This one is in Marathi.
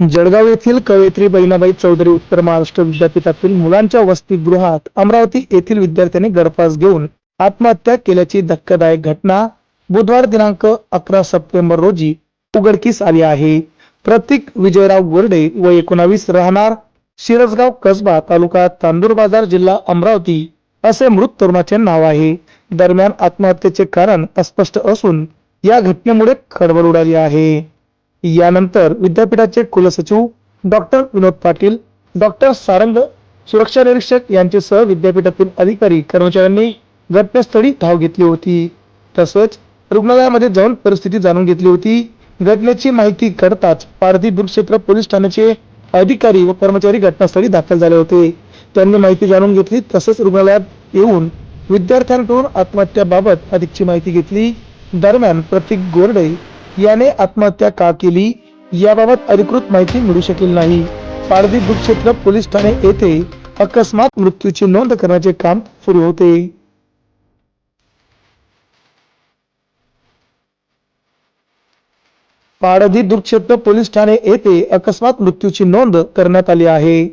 जळगाव येथील कवयित्री बहिणाबाई चौधरी उत्तर महाराष्ट्र विद्यापीठातील मुलांच्या वसतिगृहात अमरावती येथील विद्यार्थ्यांनी गळफास घेऊन आत्महत्या केल्याची धक्कादायक घटना बुधवार दिनांक अकरा सप्टेंबर रोजी उघडकीस आली आहे. प्रतीक विजयराव गोरडे व एकोणावीस राहणार शिरसगाव कसबा तालुका तांदूर बाजार जिल्हा अमरावती असे मृत तरुणाचे नाव आहे. दरम्यान आत्महत्येचे कारण अस्पष्ट असून या घटनेमुळे खळबळ उडाली आहे. यानंतर विद्यापीठाचे कुलसचिव डॉक्टर विनोद पाटील डॉक्टर सारंग सुरक्षा निरीक्षक यांच्यासह विद्यापीठातील अधिकारी कर्मचाऱ्यांनी घटनास्थळी धाव घेतली होती. तसंच रुग्णालयामध्ये जाऊन परिस्थिती जाणून घेतली होती. घटनेची माहिती कळताच पारधी दूरक्षेत्र पोलीस ठाण्याचे अधिकारी व कर्मचारी घटनास्थळी दाखल झाले होते. त्यांनी माहिती जाणून घेतली तसंच रुग्णालयात येऊन विद्यार्थ्यांकडून आत्महत्याबाबत अधिकची माहिती घेतली. दरम्यान प्रतीक गोरडे याने आत्महत्या का केली याबाबत अधिकृत माहिती मिळू शकेल नाही. पारधी दुक्षेत्र पोलीस ठाणे येथे अकस्मात मृत्यूची नोंद करण्याचे काम सुरू होते. पारधी दुर्क्षेत्र पोलीस ठाणे येथे अकस्मात मृत्यूची नोंद करण्यात आली आहे.